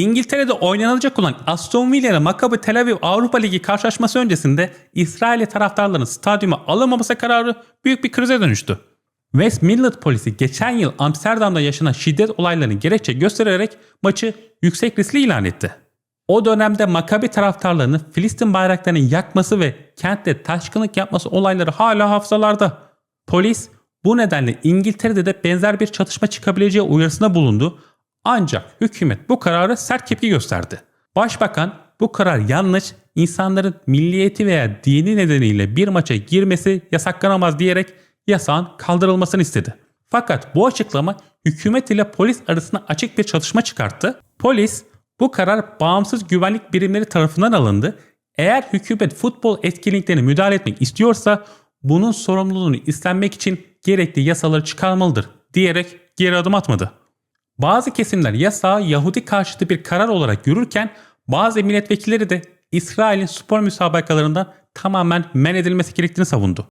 İngiltere'de oynanılacak olan Aston Villa ile Maccabi Tel Aviv Avrupa Ligi karşılaşması öncesinde İsrailli taraftarların stadyuma alınmaması kararı büyük bir krize dönüştü. West Midland polisi geçen yıl Amsterdam'da yaşanan şiddet olaylarını gerekçe göstererek maçı yüksek riskli ilan etti. O dönemde Maccabi taraftarlarının Filistin bayraklarını yakması ve kentte taşkınlık yapması olayları hala hafızalarda. Polis bu nedenle İngiltere'de de benzer bir çatışma çıkabileceği uyarısında bulundu. Ancak hükümet bu kararı sert tepki gösterdi. Başbakan bu karar yanlış, insanların milliyeti veya dini nedeniyle bir maça girmesi yasaklanamaz diyerek yasağın kaldırılmasını istedi. Fakat bu açıklama hükümet ile polis arasında açık bir çatışma çıkarttı. Polis bu karar bağımsız güvenlik birimleri tarafından alındı. Eğer hükümet futbol etkinliklerine müdahale etmek istiyorsa bunun sorumluluğunu istenmek için gerekli yasaları çıkarmalıdır diyerek geri adım atmadı. Bazı kesimler yasağı Yahudi karşıtı bir karar olarak görürken bazı milletvekilleri de İsrail'in spor müsabakalarından tamamen men edilmesi gerektiğini savundu.